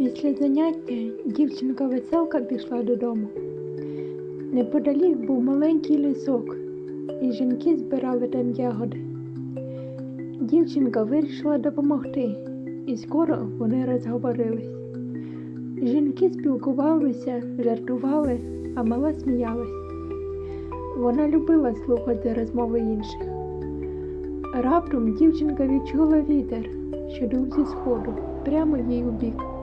Після заняття дівчинка веселка пішла додому. Неподалік був маленький лісок, і жінки збирали там ягоди. Дівчинка вирішила допомогти, і скоро вони розговорились. Жінки спілкувалися, жартували, а мала сміялась. Вона любила слухати розмови інших. Раптом дівчинка відчула вітер, що дув зі сходу, прямо їй у бік.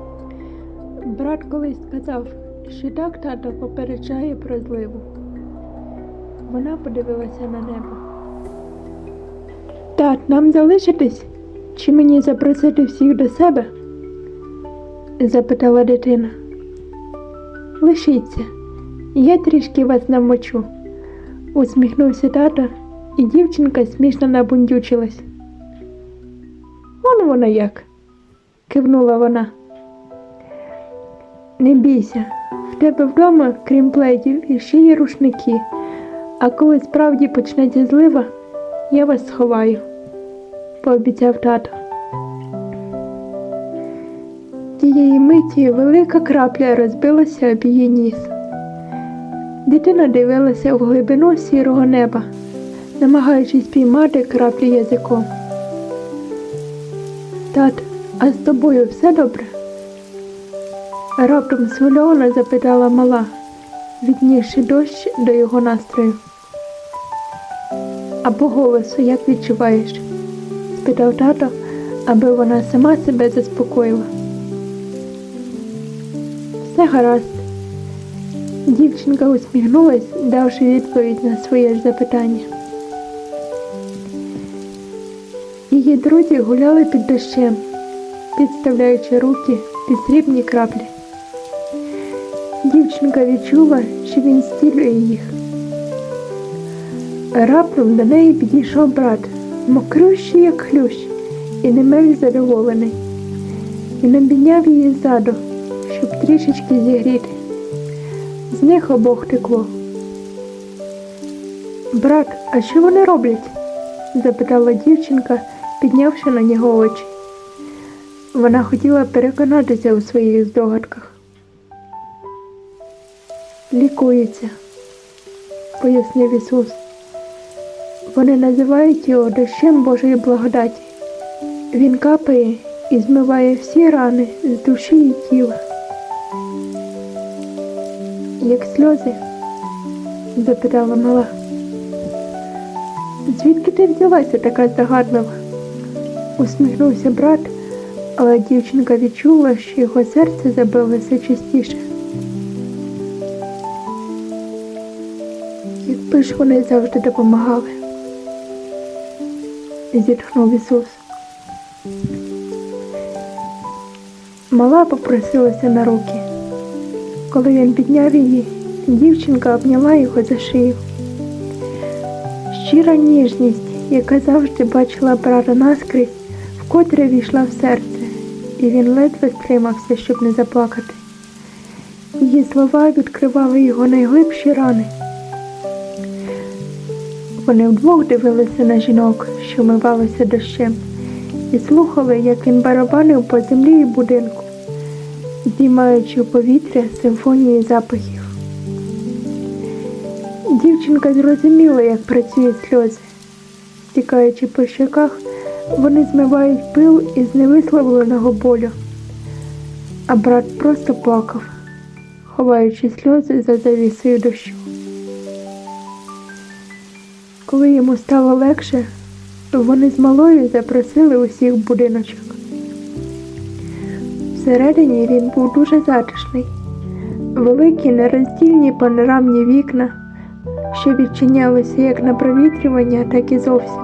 Брат колись сказав, що так тато попереджає про зливу. Вона подивилася на небо. Тат, нам залишитись? Чи мені запросити всіх до себе? запитала дитина. Лишіться, я трішки вас навмочу, усміхнувся тато, і дівчинка смішно набундючилась. Он воно як, кивнула вона. Не бійся, в тебе вдома, крім пледів, іще є рушники, а коли справді почнеться злива, я вас сховаю, пообіцяв тато. Тієї миті велика крапля розбилася об її ніс. Дитина дивилася в глибину сірого неба, намагаючись піймати краплі язиком. Тат, а з тобою все добре? Раптом схвильовано запитала мала, віднісши дощ до його настрою. А по голосу як відчуваєш? спитав тато, аби вона сама себе заспокоїла. Все гаразд. Дівчинка усміхнулась, давши відповідь на своє ж запитання. Її друзі гуляли під дощем, підставляючи руки під срібні краплі. Дівчинка відчула, що він стілює їх. Раптом до неї підійшов брат, мокрющий, як хлющ, і не менш задоволений. Він обійняв її ззаду, щоб трішечки зігріти. З них обох текло. Брат, а що вони роблять? запитала дівчинка, піднявши на нього очі. Вона хотіла переконатися у своїх здогадках. Лікуються, пояснив Ісус. Вони називають його дощем Божої благодаті. Він капає і змиває всі рани з душі і тіла. Як сльози? запитала мала. Звідки ти взялася така здогадлива? усміхнувся брат, але дівчинка відчула, що його серце забилося частіше. Ж вони завжди допомагали, зітхнув Ісус. Мала попросилася на руки. Коли він підняв її, дівчинка обняла його за шию. Щира ніжність, яка завжди бачила брата наскрізь, вкотре війшла в серце, і він ледве стримався, щоб не заплакати. Її слова відкривали його найглибші рани. Вони вдвох дивилися на жінок, що вмивалися дощем, і слухали, як він барабанив по землі і будинку, здіймаючи у повітря симфонії запахів. Дівчинка зрозуміла, як працюють сльози. Стікаючи по щоках, вони змивають пил із невисловленого болю, а брат просто плакав, ховаючи сльози за завісою дощу. Коли йому стало легше, вони з малою запросили усіх в будиночок. Всередині він був дуже затишний, великі нероздільні панорамні вікна, що відчинялися як на провітрювання, так і зовсім.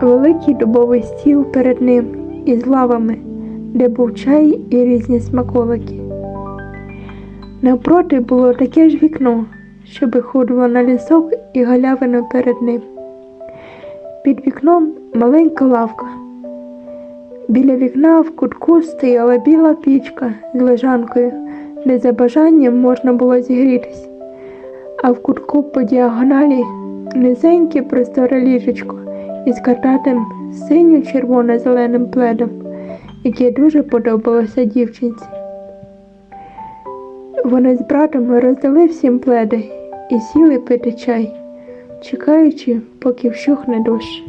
Великий дубовий стіл перед ним із лавами, де був чай і різні смаколики. Навпроти було таке ж вікно, що виходило на лісок і галявину перед ним. Під вікном маленька лавка. Біля вікна в кутку стояла біла пічка з лежанкою, де за бажанням можна було зігрітись, а в кутку по діагоналі низеньке просторе ліжечко із картатим синьо-червоно-зеленим пледом, яке дуже подобалося дівчинці. Вони з братом роздали всім пледи і сіли пити чай, чекаючи, поки вщухне дощ.